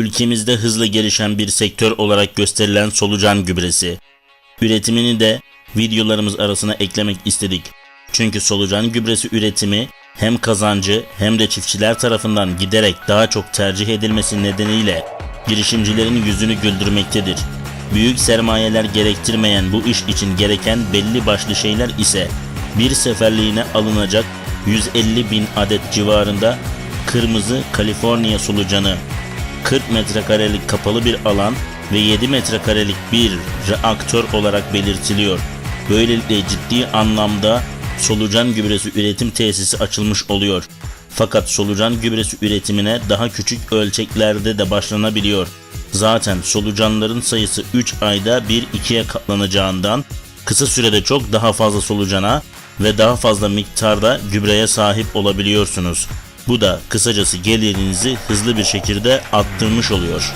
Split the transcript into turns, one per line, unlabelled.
ülkemizde hızla gelişen bir sektör olarak gösterilen solucan gübresi. Üretimini de videolarımız arasına eklemek istedik. Çünkü solucan gübresi üretimi hem kazancı hem de çiftçiler tarafından giderek daha çok tercih edilmesi nedeniyle girişimcilerin yüzünü güldürmektedir. Büyük sermayeler gerektirmeyen bu iş için gereken belli başlı şeyler ise bir seferliğine alınacak 150 bin adet civarında kırmızı Kaliforniya solucanı, 40 metrekarelik kapalı bir alan ve 7 metrekarelik bir reaktör olarak belirtiliyor. Böylelikle ciddi anlamda solucan gübresi üretim tesisi açılmış oluyor. Fakat solucan gübresi üretimine daha küçük ölçeklerde de başlanabiliyor. Zaten solucanların sayısı 3 ayda 1-2'ye katlanacağından kısa sürede çok daha fazla solucana ve daha fazla miktarda gübreye sahip olabiliyorsunuz. Bu da kısacası gelirinizi hızlı bir şekilde arttırmış oluyor.